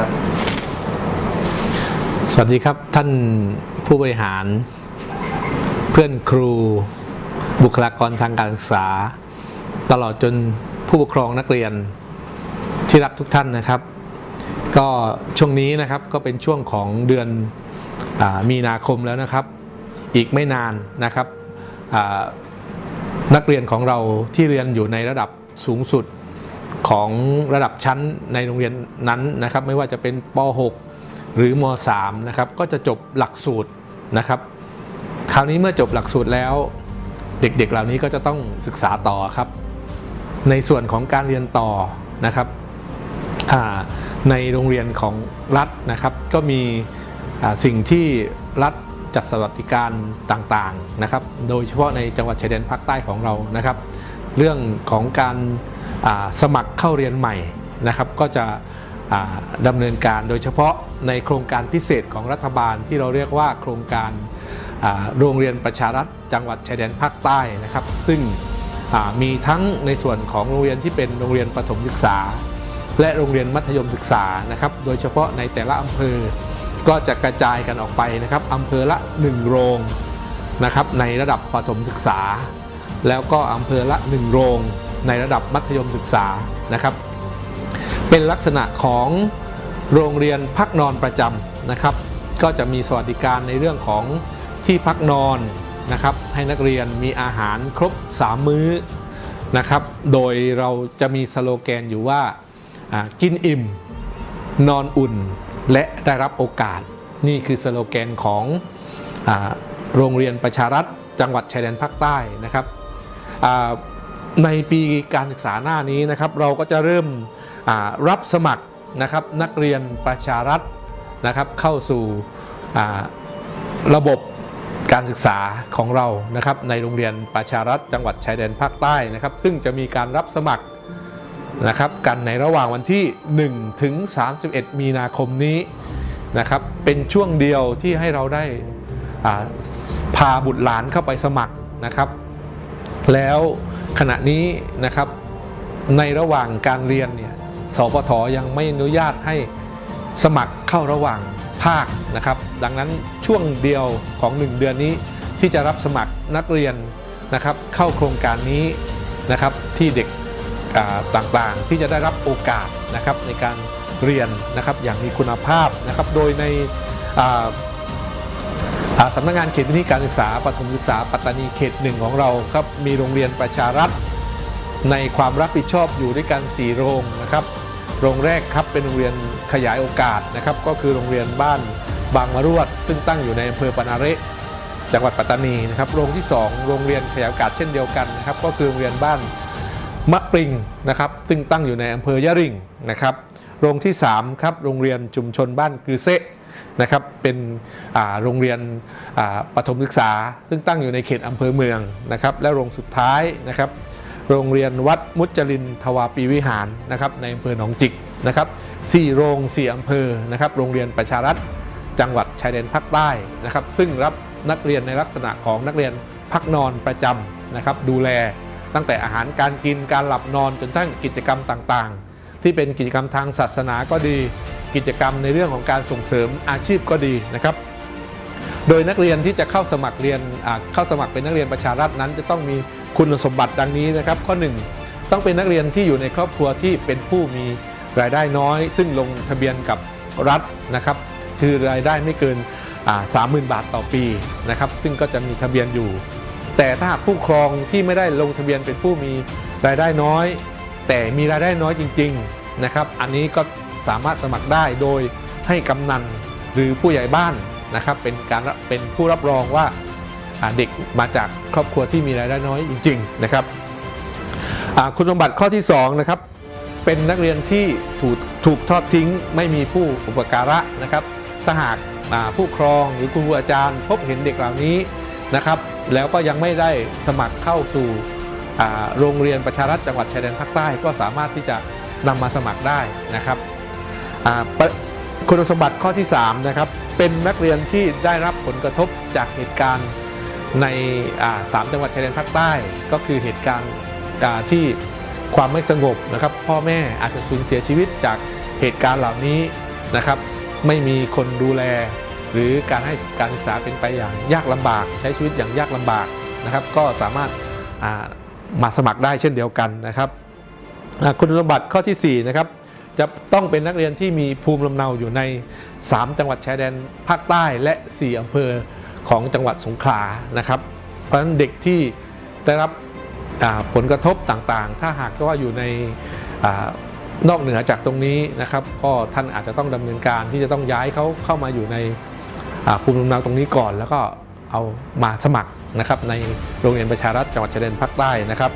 ครับ สวัสดีครับท่านผู้บริหาร เพื่อนครู บุคลากรทางการศึกษา ตลอดจนผู้ปกครองนักเรียนที่รักทุกท่านนะครับ ก็ช่วงนี้นะครับก็เป็นช่วงของเดือนอมีนาคมแล้วนะครับ อีกไม่นานนะครับนักเรียนของเราที่เรียนอยู่ในระดับสูงสุด ของระดับชั้นในโรงเรียนนั้นนะครับ ไม่ว่าจะเป็นป .6 หรือม .3 นะครับก็จะจบหลักสูตรนะครับ คราวนี้เมื่อจบหลักสูตรแล้ว เด็กๆเหล่านี้ก็จะต้องศึกษาต่อครับ ในส่วนของการเรียนต่อนะครับในโรงเรียนของรัฐนะครับ ก็มีสิ่งที่รัฐจัดสวัสดิการต่างๆนะครับ โดยเฉพาะในจังหวัดชายแดนภาคใต้ของเรานะครับ เรื่องของการ สมัครเข้าเรียนใหม่นะครับ ก็จะดำเนินการโดยเฉพาะในโครงการพิเศษของรัฐบาลที่เราเรียกว่าโครงการโรงเรียนประชารัฐจังหวัดชายแดนภาคใต้นะครับ ซึ่งมีทั้งในส่วนของโรงเรียนที่เป็นโรงเรียนประถมศึกษา และโรงเรียนมัธยมศึกษานะครับ โดยเฉพาะในแต่ละอำเภอก็จะกระจายกันออกไปนะครับอำเภอละ 1 โรงนะครับในระดับประถมศึกษา แล้วก็อำเภอละ 1 โรง ในระดับมัธยมศึกษานะครับ เป็นลักษณะของโรงเรียนพักนอนประจำนะครับ ก็จะมีสวัสดิการในเรื่องของที่พักนอนนะครับ ให้นักเรียนมีอาหารครบ 3 มื้อนะครับ โดยเราจะมีสโลแกนอยู่ว่ากินอิ่ม นอนอุ่นและได้รับโอกาส นี่คือสโลแกนของอโรงเรียนประชารัฐจังหวัดชายแดนภาคใต้นะครับอ่า ในปีการศึกษาหน้านี้นะครับเราก็จะเริ่มรับสมัครนะครับนักเรียนประชารัฐนะครับเข้าสู่ระบบการศึกษาของเรานะครับในโรงเรียนประชารัฐจังหวัดชายแดนภาคใต้นะครับ ซึ่งจะมีการรับสมัครนะครับกันในระหว่างวันที่ 1 ถึง 31 มีนาคมนี้นะครับเป็นช่วงเดียวที่ให้เราได้พาบุตรหลานเข้าไปสมัครนะครับ แล้ว ขณะนี้นะครับในระหว่างการเรียนเนี่ยสปทยังไม่อนุญาตให้สมัครเข้าระหว่างภาคนะครับ ดังนั้นช่วงเดียวของ 1 เดือนนี้ที่จะรับสมัครนักเรียนนะครับ เข้าโครงการนี้นะครับที่เด็กต่างๆ ที่จะได้รับโอกาสนะครับในการเรียนนะครับอย่างมีคุณภาพนะครับโดยใน สำนักงานเขตพื้นที่การศึกษาปฐมศึกษาปัตตานีเขตหนึ่งของเราครับมีโรงเรียนประชารัฐ ในความรับผิดชอบอยู่ด้วยกัน4โรงนะครับ โรงแรกครับเป็นโรงเรียนขยายโอกาสนะครับ ก็คือโรงเรียนบ้านบางมะรวด ซึ่งตั้งอยู่ในอำเภอปนาเระจังหวัดปัตตานีนะครับ โรงที่ 2 โรงเรียนขยายโอกาสเช่นเดียวกันนะครับ ก็คือโรงเรียนบ้านมะปริงนะครับ ซึ่งตั้งอยู่ในอำเภอยะริงนะครับ โรงที่3ครับโรงเรียนชุมชนบ้านกือเซะ นะครับเป็นโรงเรียนปฐมศึกษา ซึ่งตั้งอยู่ในเขตอำเภอเมืองนะครับและโรงสุดท้ายนะครับโรงเรียนวัดมุจลินทวาปีวิหารนะครับในอำเภอหนองจิกนะครับสี่โรงสี่อำเภอนะครับโรงเรียนประชารัฐจังหวัดชายแดนภาคใต้นะครับซึ่งรับนักเรียนในลักษณะของนักเรียนพักนอนประจำนะครับดูแลตั้งแต่อาหารการกินการหลับนอนจนทั้งกิจกรรมต่างๆ ที่เป็นกิจกรรมทางศาสนาก็ดี กิจกรรมในเรื่องของการส่งเสริมอาชีพก็ดีนะครับ โดยนักเรียนที่จะเข้าสมัครเรียนเข้าสมัครเป็นนักเรียนประชารัฐนั้น จะต้องมีคุณสมบัติดังนี้นะครับ ข้อ 1 ต้องเป็นนักเรียนที่อยู่ในครอบครัวที่เป็นผู้มีรายได้น้อย ซึ่งลงทะเบียนกับรัฐนะครับคือรายได้ไม่เกินสามหมื่นบาทต่อปีนะครับซึ่งก็จะมีทะเบียนอยู่ แต่ถ้าหากผู้ครองที่ไม่ได้ลงทะเบียนเป็นผู้มีรายได้น้อย แต่มีรายได้น้อยจริง ๆนะครับ อันนี้ก็ สามารถสมัครได้โดยให้กำนันหรือผู้ใหญ่บ้านนะครับเป็นการเป็นผู้รับรองว่าเด็กมาจากครอบครัวที่มีรายได้น้อยจริงๆนะครับคุณสมบัติข้อที่2นะครับเป็นนักเรียนที่ถูกถูกทอดทิ้ง ไม่มีผู้อุปการะนะครับถ้าหากาผู้ครองหรือครูอาจารย์ พบเห็นเด็กเหล่านี้นะครับ แล้วก็ยังไม่ได้สมัครเข้าสู่โรงเรียนประชารัฐจังหวัดชายแดนภาคใต้ก็สามารถที่จะนำมาสมัครได้นะครับ คุณสมบัติข้อที่3นะครับเป็นนักเรียนที่ได้รับผลกระทบจากเหตุการณ์ในสามจังหวัดชายแดนภาคใต้ ก็คือเหตุการณ์ที่ความไม่สงบนะครับ พ่อแม่อาจจะสูญเสียชีวิตจากเหตุการณ์เหล่านี้นะครับ ไม่มีคนดูแล หรือการให้การศึกษาเป็นไปอย่างยากลำบาก ใช้ชีวิตอย่างยากลำบากนะครับ ก็สามารถามาสมัครได้เช่นเดียวกันนะครับคุณสมบัติข้อทีสี่4นะครับ จะต้องเป็นนักเรียนที่มีภูมิลำเนาอยู่ใน 3 จังหวัดชายแดนภาคใต้และ 4อำเภอของจังหวัดสงขลานะครับ เพราะฉะนั้นเด็กที่ได้รับผลกระทบต่างๆ ถ้าหากว่าอยู่ในอนอกเหนือจากตรงนี้นะครับ ก็ท่านอาจจะต้องดำเนินการที่จะต้องย้ายเขาเข้ามาอยู่ในภูมิลำเนาตรงนี้ก่อน แล้วก็เอามาสมัครนะครับในโรงเรียนประชารัฐจังหวัดชายแดนภาคใต้นะครับ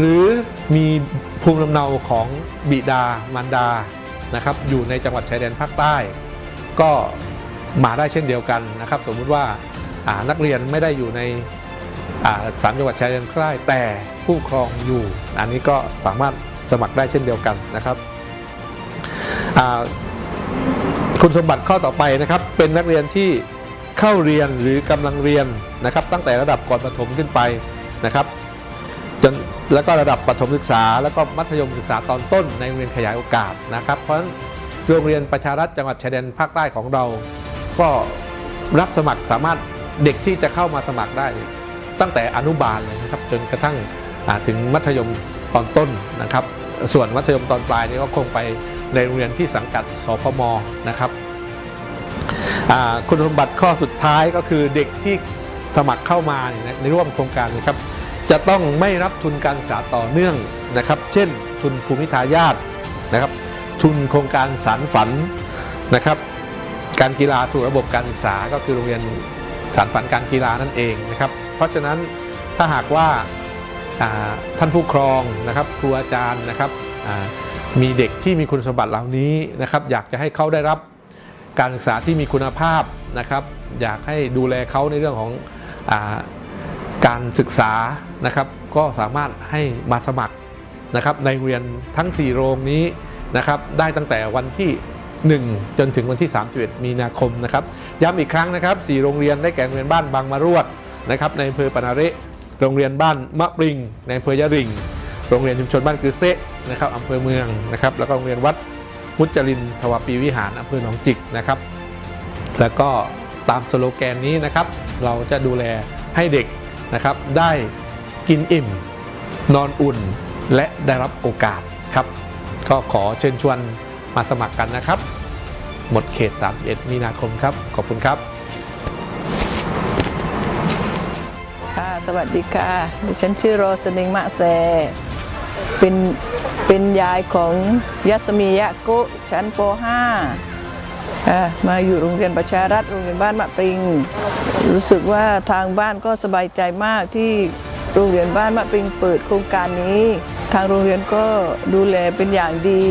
หรือมีภูมิลำเนาของบิดามารดานะครับอยู่ในจังหวัดชายแดนภาคใต้ ก็มาได้เช่นเดียวกันนะครับ สมมุติว่านักเรียนไม่ได้อยู่ในสามจังหวัดชายแดนภาคใต้แต่ผู้ปกครองอยู่ อันนี้ก็สามารถสมัครได้เช่นเดียวกันนะครับคุณสมบัติข้อต่อไปนะครับ เป็นนักเรียนที่เข้าเรียนหรือกำลังเรียนนะครับ ตั้งแต่ระดับก่อนประถมขึ้นไปนะครับ จน แล้วก็ระดับประถมศึกษา แล้วก็มัธยมศึกษาตอนต้นในโรงเรียนขยายโอกาสนะครับ เพราะฉะนั้นโรงเรียนประชารัฐจังหวัดชายแดนภาคใต้ของเรา ก็รับสมัครสามารถเด็กที่จะเข้ามาสมัครได้ ตั้งแต่อนุบาลเลยนะครับจนกระทั่งถึงมัธยมตอนต้นนะครับ ส่วนมัธยมตอนปลายนี่ก็คงไปในโรงเรียนที่สังกัดสพมนะครับคุณสมบัติข้อสุดท้ายก็คือเด็กที่สมัครเข้ามาในร่วมโครงการนะครับ จะต้องไม่รับทุนการศึกษาต่อเนื่องนะครับ เช่น ทุนภูมิทายาทนะครับ ทุนโครงการสารฝันนะครับ การกีฬาสู่ระบบการศึกษาก็คือโรงเรียนสารฝันการกีฬานั่นเองนะครับ เพราะฉะนั้นถ้าหากว่าท่านผู้ครองนะครับครูอาจารย์นะครับมีเด็กที่มีคุณสมบัติเหล่านี้นะครับ อยากจะให้เขาได้รับการศึกษาที่มีคุณภาพนะครับ อยากให้ดูแลเขาในเรื่องของ การศึกษานะครับ ก็สามารถให้มาสมัครนะครับในเรียนทั้ง 4 โรงนี้นะครับ ได้ตั้งแต่วันที่ 1 จนถึงวันที่ 31 มีนาคมนะครับ ย้ำอีกครั้งนะครับ 4 โรงเรียนได้แก่โรงเรียนบ้านบางมะรวดนะครับในอำเภอปนาเระโรงเรียนบ้านมะปริงในอำเภอยะริง โรงเรียนชุมชนบ้านกือเซะนะครับอำเภอเมืองนะครับ แล้วก็โรงเรียนวัดมุจลินทวาปีวิหารอำเภอหนองจิกนะครับ แล้วก็ตามสโลแกนนี้นะครับ เราจะดูแลให้เด็ก นะครับ ได้กินอิ่ม นอนอุ่น และได้รับโอกาสครับก็ขอเชิญชวนมาสมัครกันนะครับ หมดเขต 31 มีนาคมครับ ขอบคุณครับค่ะสวัสดีค่ะ ดิฉันชื่อโรสนิงมะแซเป็น เป็นยายของยัสมียะกะชั้นป .5 มาอยู่โรงเรียนประชารัฐโรงเรียนบ้านมะปริง รู้สึกว่าทางบ้านก็สบายใจมากที่โรงเรียนบ้านมะปริงเปิดโครงการนี้ ทางโรงเรียนก็ดูแลเป็นอย่างดี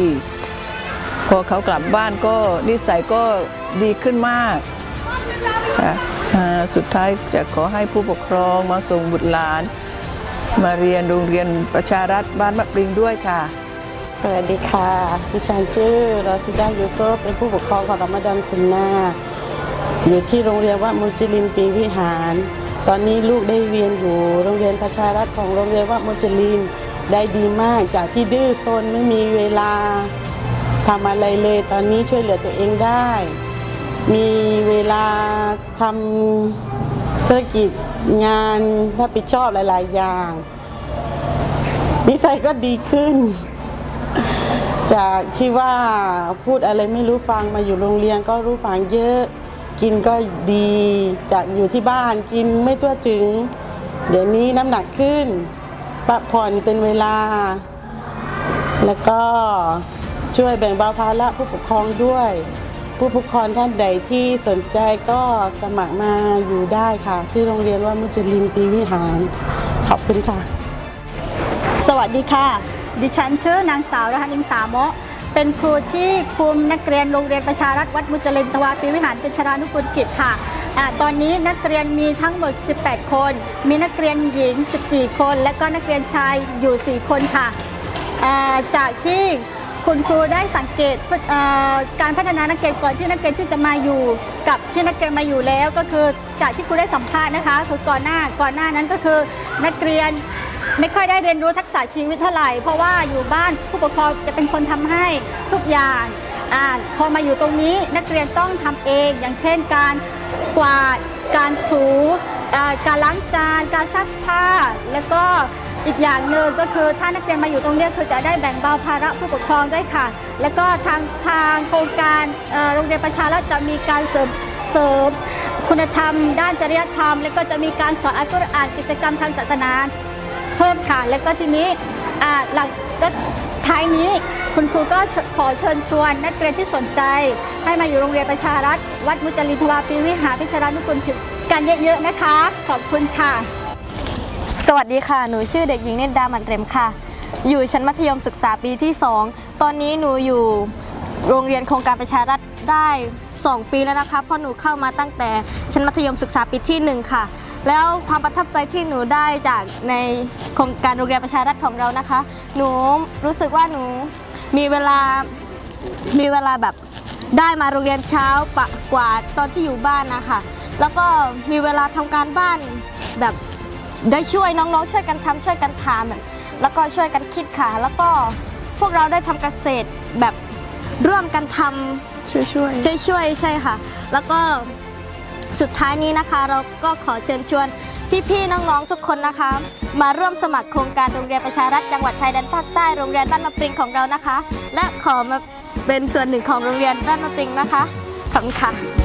พอเขากลับบ้านก็นิสัยก็ดีขึ้นมากสุดท้ายจะขอให้ผู้ปกครองมาส่งบุตรหลาน มาเรียนโรงเรียนประชารัฐบ้านมะปริงด้วยค่ะ สวัสดีค่ะ ดิฉันชื่อรอซิดายูโซเป็นผู้ปกครองของรอมฎอนคุณนาอยู่ที่โรงเรียนวัดมุจิลินปีวิหาร ตอนนี้ลูกได้เรียนอยู่โรงเรียนประชารัฐของโรงเรียนวัดมุจิลินได้ดีมากจากที่ดื้อซนไม่มีเวลาทำอะไรเลย ตอนนี้ช่วยเหลือตัวเองได้ มีเวลาทำธุรกิจงานรับผิดชอบหลาย ๆ อย่าง นิสัยก็ดีขึ้น จากที่ว่าพูดอะไรไม่รู้ฟังมาอยู่โรงเรียนก็รู้ฟังเยอะ กินก็ดีจากอยู่ที่บ้านกินไม่ทั่วถึง เดี๋ยวนี้น้ำหนักขึ้นพักผ่อนเป็นเวลา แล้วก็ช่วยแบ่งเบาภาระผู้ปกครองด้วย ผู้ปกครองท่านใดที่สนใจก็สมัครมาอยู่ได้ค่ะ ที่โรงเรียนว่ามุจลินปีวิหาร ขอบคุณค่ะ สวัสดีค่ะ ดิฉันชื่อนางสาวรหันินสามะเป็นครูที่คุมนักเรียนโรงเรียนประชารัฐวัดมุจลินทวาปีวิหารเป็นชรานุกุลกิจค่ะอาตอนนี้นักเรียนมีทั้งหมด 18 คน มีนักเรียนหญิง 14 คน และก็นักเรียนชายอยู่ 4 คนค่ะ จากที่คุณครูได้สังเกตการพัฒนานักเรียนก่อนที่นักเรียนที่จะมาอยู่ กับที่นักเรียนมาอยู่แล้วก็คือจากที่ครูได้สัมภาษณ์นะคะคือก่อนหน้าก่อนหน้านั้นก็คือนักเรียน ไม่ค่อยได้เรียนรู้ทักษะชีวิตเท่าไหร่ เพราะว่าอยู่บ้านผู้ปกครองจะเป็นคนทำให้ทุกอย่างอาพอมาอยู่ตรงนี้นักเรียนต้องทำเอง อย่างเช่นการกวาดการถูการล้างจาน การซักผ้า แล้วก็อีกอย่างหนึ่งก็คือถ้านักเรียนมาอยู่ตรงนี้คือจะได้แบ่งเบาภาระผู้ปกครองด้วยค่ะ แล้วก็ทางทางโครงการโรงเรียนประชารัฐจะมีการเสริมเสริมคุณธรรม ด้านจริยธรรม แล้วก็จะมีการสอนอัลกุรอานกิจกรรมทางศาสนา เพิ่มค่ะ แล้วก็ทีนี้หลังก็ท้ายนี้คุณครูก็ขอเชิญชวนนักเรียนที่สนใจ ให้มาอยู่โรงเรียนประชารัฐ วัดมุจลินทวาปีวิหารพิชรานุกุลกันเยอะๆนะคะ ขอบคุณค่ะ สวัสดีค่ะ หนูชื่อเด็กหญิงเนตรดามันเรมค่ะ อยู่ชั้นมัธยมศึกษาปีที่ 2 ตอนนี้หนูอยู่โรงเรียนโครงการประชารัฐได้ 2 ปีแล้วนะคะเพราะหนูเข้ามาตั้งแต่ชั้นมัธยมศึกษาปีที่ 1 ค่ะ แล้วความประทับใจที่หนูได้จากในโครงการโรงเรียนประชารัฐของเรานะคะ หนูรู้สึกว่าหนูมีเวลามีเวลาแบบได้มาโรงเรียนเช้าปะกว่าตอนที่อยู่บ้านนะคะ แล้วก็มีเวลาทำการบ้านแบบได้ช่วยน้องๆ ช่วยกันทำช่วยกันทำแบบแล้วก็ช่วยกันคิดค่ะ แล้วก็พวกเราได้ทำเกษตรแบบร่วมกันทำ ช่วยช่วยช่วยช่วยใช่ค่ะ แล้วก็สุดท้ายนี้นะคะ เราก็ขอเชิญชวนพี่ๆน้องๆทุกคนนะคะ มาร่วมสมัครโครงการโรงเรียนประชารัฐจังหวัดชายแดนภาคใต้โรงเรียนบ้านมะปริงของเรานะคะ และขอมาเป็นส่วนหนึ่งของโรงเรียนบ้านมะปริงนะคะขอบคุณค่ะ